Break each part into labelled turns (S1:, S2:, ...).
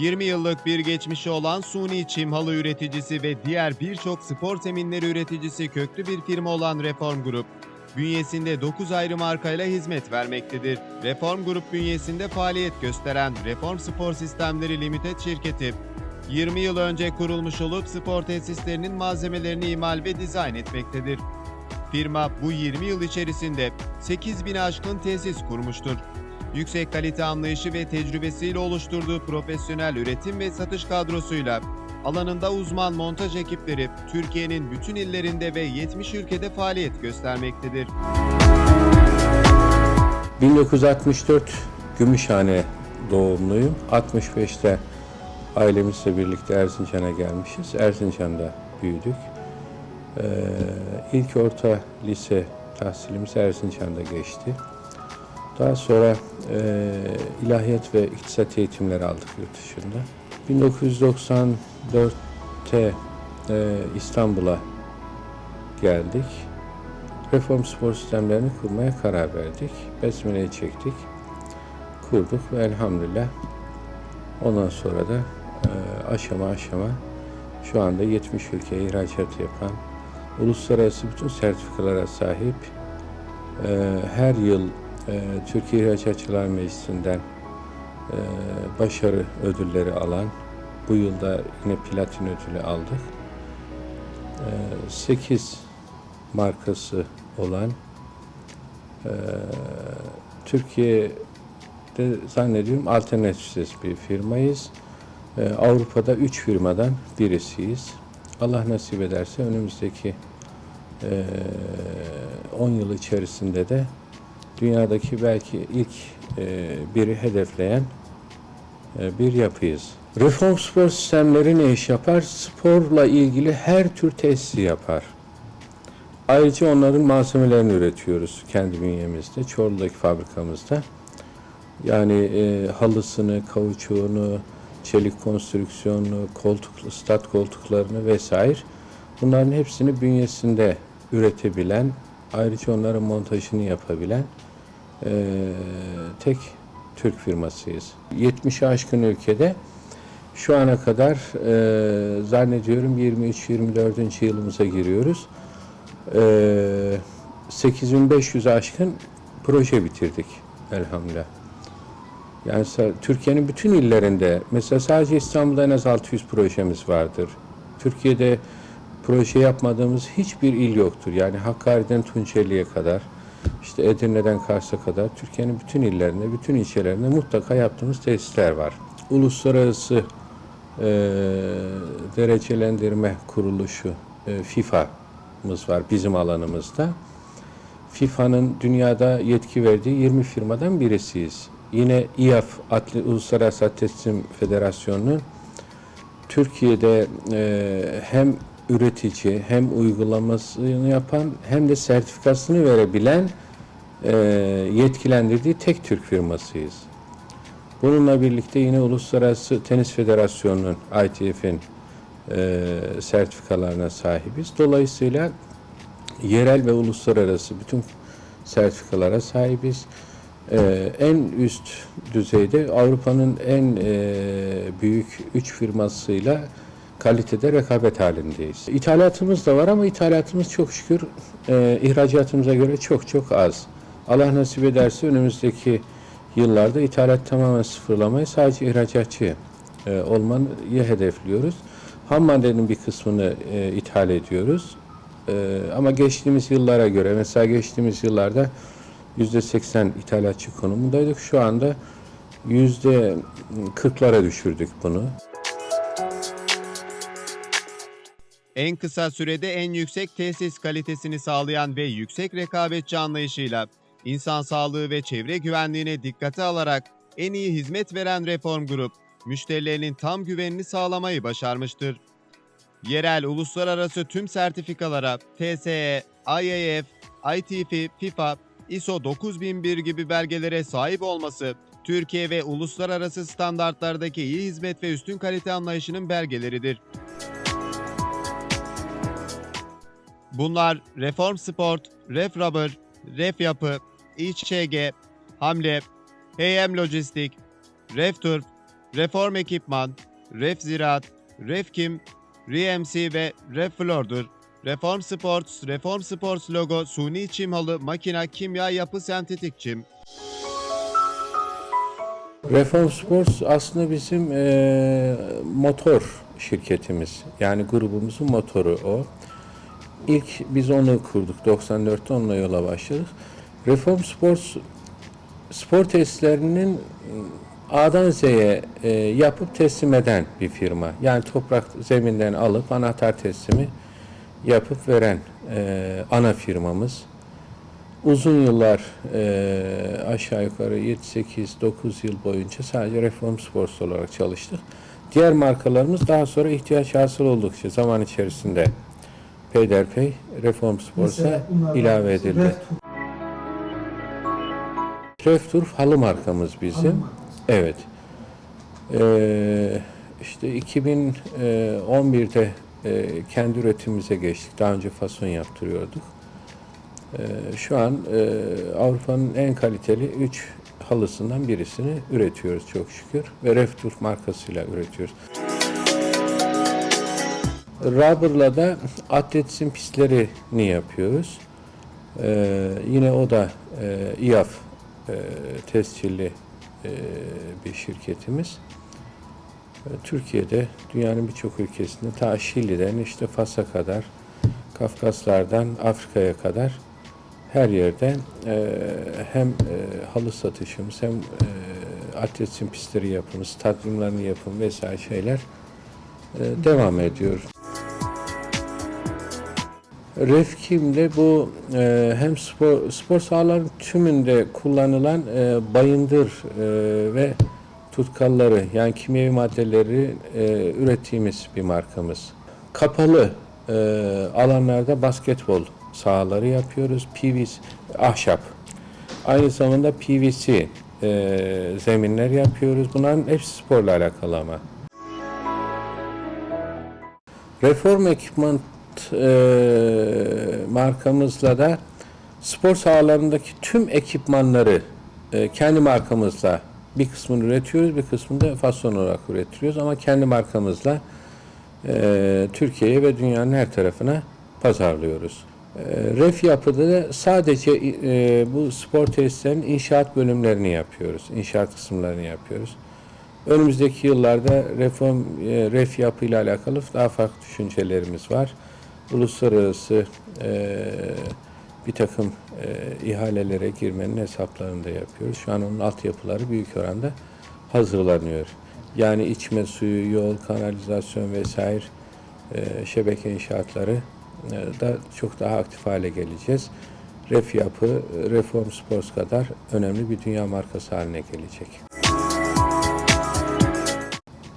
S1: 20 yıllık bir geçmişi olan suni çim halı üreticisi ve diğer birçok spor zeminleri üreticisi köklü bir firma olan Reform Grup, bünyesinde 9 ayrı markayla hizmet vermektedir. Reform Grup bünyesinde faaliyet gösteren Reform Spor Sistemleri Limited şirketi, 20 yıl önce kurulmuş olup spor tesislerinin malzemelerini imal ve dizayn etmektedir. Firma bu 20 yıl içerisinde 8000 aşkın tesis kurmuştur. Yüksek kalite anlayışı ve tecrübesiyle oluşturduğu profesyonel üretim ve satış kadrosuyla alanında uzman montaj ekipleri Türkiye'nin bütün illerinde ve 70 ülkede faaliyet göstermektedir.
S2: 1964 Gümüşhane doğumluyum. 65'te ailemizle birlikte Erzincan'a gelmişiz. Erzincan'da büyüdük. Ee, ilk orta lise tahsilimiz Erzincan'da geçti. Daha sonra e, ilahiyat ve iktisat eğitimleri aldık yurt dışında. 1994'te e, İstanbul'a geldik. Reform spor sistemlerini kurmaya karar verdik. Besmele'yi çektik. Kurduk ve elhamdülillah ondan sonra da e, aşama aşama şu anda 70 ülkeye ihracat yapan, uluslararası bütün sertifikalara sahip, e, her yıl Türkiye İhracatçılar Meclisi'nden e, başarı ödülleri alan, bu yılda yine platin ödülü aldık. E, 8 markası olan e, Türkiye'de zannediyorum alternatifsiz bir firmayız. E, Avrupa'da 3 firmadan birisiyiz. Allah nasip ederse önümüzdeki e, 10 yıl içerisinde de dünyadaki belki ilk e, biri hedefleyen e, bir yapıyız. Reform spor sistemleri ne iş yapar? Sporla ilgili her tür tesisi yapar. Ayrıca onların malzemelerini üretiyoruz kendi bünyemizde, Çorlu'daki fabrikamızda. Yani e, halısını, kauçuğunu, çelik konstrüksiyonunu, koltuk, stat koltuklarını vesaire bunların hepsini bünyesinde üretebilen, ayrıca onların montajını yapabilen e, tek Türk firmasıyız. 70'i aşkın ülkede şu ana kadar e, zannediyorum 23-24. yılımıza giriyoruz. E, 8500 aşkın proje bitirdik elhamdülillah. Yani Türkiye'nin bütün illerinde mesela sadece İstanbul'da en az 600 projemiz vardır. Türkiye'de proje yapmadığımız hiçbir il yoktur. Yani Hakkari'den Tunceli'ye kadar, işte Edirne'den Kars'a kadar Türkiye'nin bütün illerinde, bütün ilçelerinde mutlaka yaptığımız tesisler var. Uluslararası e, derecelendirme kuruluşu e, FIFA'mız var bizim alanımızda. FIFA'nın dünyada yetki verdiği 20 firmadan birisiyiz. Yine İAF, Atli, Uluslararası Atletizm Federasyonu'nun Türkiye'de e, hem üretici hem uygulamasını yapan hem de sertifikasını verebilen e, yetkilendirdiği tek Türk firmasıyız. Bununla birlikte yine Uluslararası Tenis Federasyonu'nun ITF'in e, sertifikalarına sahibiz. Dolayısıyla yerel ve uluslararası bütün sertifikalara sahibiz. Ee, en üst düzeyde Avrupa'nın en e, büyük üç firmasıyla kalitede rekabet halindeyiz. İthalatımız da var ama ithalatımız çok şükür e, ihracatımıza göre çok çok az. Allah nasip ederse önümüzdeki yıllarda ithalat tamamen sıfırlamayı sadece ihracatçı e, olmayı hedefliyoruz. Ham maddenin bir kısmını e, ithal ediyoruz. E, ama geçtiğimiz yıllara göre mesela geçtiğimiz yıllarda yüzde 80 ithalatçı konumundaydık. Şu anda yüzde 40'lara düşürdük bunu.
S1: En kısa sürede en yüksek tesis kalitesini sağlayan ve yüksek rekabetçi anlayışıyla insan sağlığı ve çevre güvenliğine dikkate alarak en iyi hizmet veren Reform Grup, müşterilerinin tam güvenini sağlamayı başarmıştır. Yerel uluslararası tüm sertifikalara TSE, IAF, ITF, FIFA, ISO 9001 gibi belgelere sahip olması, Türkiye ve uluslararası standartlardaki iyi hizmet ve üstün kalite anlayışının belgeleridir. Bunlar Reform Sport, Ref Rubber, Ref Yapı, İÇG, Hamle, HM Lojistik, Ref Turf, Reform Ekipman, Ref Ziraat, Refkim, RMC ve Reflor'dur. Reform Sports, Reform Sports logo, suni çim halı, makina, kimya, yapı, sentetik çim.
S2: Reform Sports aslında bizim eee, motor şirketimiz. Yani grubumuzun motoru o. İlk biz onu kurduk. 94'te onunla yola başladık. Reform Sports spor testlerinin A'dan Z'ye e, yapıp teslim eden bir firma. Yani toprak zeminden alıp anahtar teslimi yapıp veren e, ana firmamız. Uzun yıllar e, aşağı yukarı 7, 8, 9 yıl boyunca sadece Reform Sports olarak çalıştık. Diğer markalarımız daha sonra ihtiyaç hasıl oldukça zaman içerisinde peyderpey Reform
S3: bunlardan
S2: ilave edildi.
S3: Red
S2: Refturf halı markamız bizim.
S3: Hanım
S2: Evet. Ee, işte 2011'de e, kendi üretimimize geçtik. Daha önce fason yaptırıyorduk. Ee, şu an e, Avrupa'nın en kaliteli 3 halısından birisini üretiyoruz çok şükür. Ve Refturf markasıyla üretiyoruz. Rubber'la da atletizm pistlerini yapıyoruz. Ee, yine o da e, İAF e, tescilli e, bir şirketimiz. E, Türkiye'de dünyanın birçok ülkesinde ta Şili'den işte Fas'a kadar, Kafkaslardan Afrika'ya kadar her yerde e, hem e, halı satışımız hem e, atletizm pistleri yapımı, stadyumlarını yapım vesaire şeyler e, devam ediyor. Refkim'de bu e, hem spor, spor sahaların tümünde kullanılan e, bayındır e, ve tutkalları yani kimyevi maddeleri e, ürettiğimiz bir markamız. Kapalı e, alanlarda basketbol sahaları yapıyoruz. PVC, ahşap. Aynı zamanda PVC e, zeminler yapıyoruz. Bunların hepsi sporla alakalı ama. Reform ekipman e, markamızla da spor sahalarındaki tüm ekipmanları e, kendi markamızla bir kısmını üretiyoruz, bir kısmını da fason olarak üretiyoruz ama kendi markamızla e, Türkiye'ye ve dünyanın her tarafına pazarlıyoruz. E, Ref yapıda da sadece e, bu spor tesislerinin inşaat bölümlerini yapıyoruz, inşaat kısımlarını yapıyoruz. Önümüzdeki yıllarda reform, e, ref yapı ile alakalı daha farklı düşüncelerimiz var. Uluslararası e, bir takım e, ihalelere girmenin hesaplarını da yapıyoruz. Şu an onun altyapıları büyük oranda hazırlanıyor. Yani içme suyu, yol, kanalizasyon vesaire e, şebeke inşaatları e, da çok daha aktif hale geleceğiz. Ref yapı, Reform Sports kadar önemli bir dünya markası haline gelecek.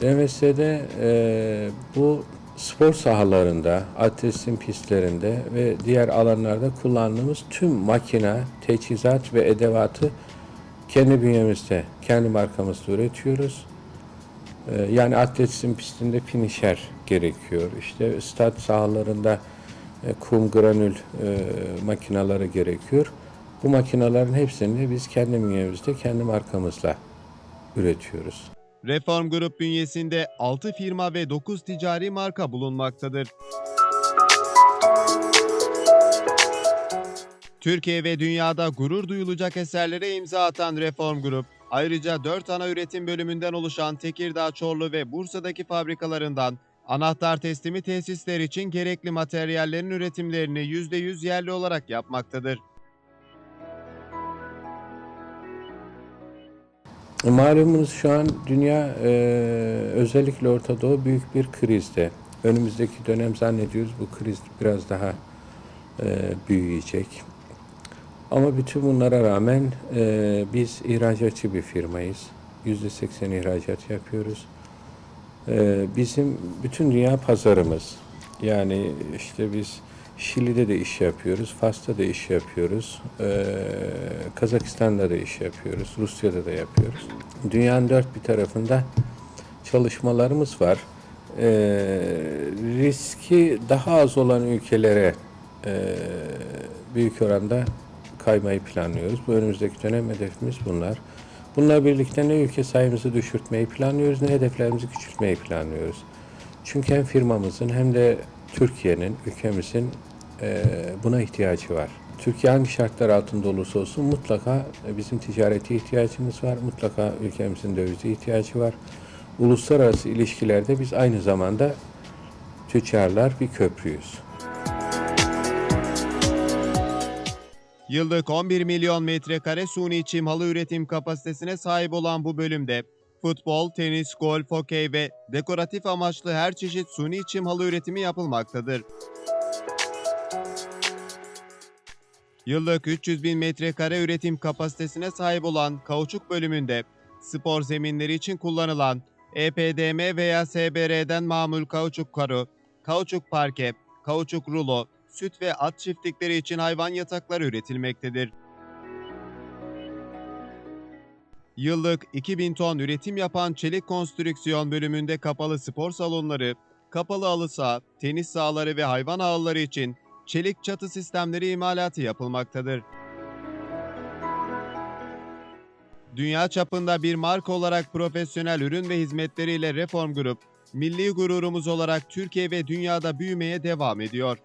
S2: DMS'de e, bu spor sahalarında, atletizm pistlerinde ve diğer alanlarda kullandığımız tüm makine, teçhizat ve edevatı kendi bünyemizde, kendi markamızda üretiyoruz. E, yani atletizm pistinde finisher gerekiyor. İşte stat sahalarında e, kum granül e, makineleri gerekiyor. Bu makinelerin hepsini biz kendi bünyemizde, kendi markamızla üretiyoruz.
S1: Reform Grup bünyesinde 6 firma ve 9 ticari marka bulunmaktadır. Türkiye ve dünyada gurur duyulacak eserlere imza atan Reform Grup, ayrıca 4 ana üretim bölümünden oluşan Tekirdağ, Çorlu ve Bursa'daki fabrikalarından anahtar teslimi tesisler için gerekli materyallerin üretimlerini %100 yerli olarak yapmaktadır.
S2: Malumunuz şu an dünya e, özellikle Orta Doğu büyük bir krizde. Önümüzdeki dönem zannediyoruz bu kriz biraz daha e, büyüyecek. Ama bütün bunlara rağmen e, biz ihracatçı bir firmayız. Yüzde seksen ihracat yapıyoruz. E, bizim bütün dünya pazarımız. Yani işte biz Şili'de de iş yapıyoruz, Fas'ta da iş yapıyoruz, e, Kazakistan'da da iş yapıyoruz, Rusya'da da yapıyoruz. Dünyanın dört bir tarafında çalışmalarımız var. E, riski daha az olan ülkelere e, büyük oranda kaymayı planlıyoruz. Bu önümüzdeki dönem hedefimiz bunlar. Bununla birlikte ne ülke sayımızı düşürtmeyi planlıyoruz ne hedeflerimizi küçültmeyi planlıyoruz. Çünkü hem firmamızın hem de Türkiye'nin, ülkemizin e, buna ihtiyacı var. Türkiye hangi şartlar altında olursa olsun mutlaka e, bizim ticarete ihtiyacımız var. Mutlaka ülkemizin dövize ihtiyacı var. Uluslararası ilişkilerde biz aynı zamanda tüccarlar bir köprüyüz.
S1: Yıllık 11 milyon metrekare suni çim halı üretim kapasitesine sahip olan bu bölümde futbol, tenis, golf, hokey ve dekoratif amaçlı her çeşit suni çim halı üretimi yapılmaktadır. Yıllık 300 bin metrekare üretim kapasitesine sahip olan kauçuk bölümünde spor zeminleri için kullanılan EPDM veya SBR'den mamul kauçuk karu, kauçuk parke, kauçuk rulo, süt ve at çiftlikleri için hayvan yatakları üretilmektedir. Yıllık 2000 ton üretim yapan çelik konstrüksiyon bölümünde kapalı spor salonları, kapalı halı saha, tenis sahaları ve hayvan ağları için çelik çatı sistemleri imalatı yapılmaktadır. Dünya çapında bir marka olarak profesyonel ürün ve hizmetleriyle Reform Group, milli gururumuz olarak Türkiye ve dünyada büyümeye devam ediyor.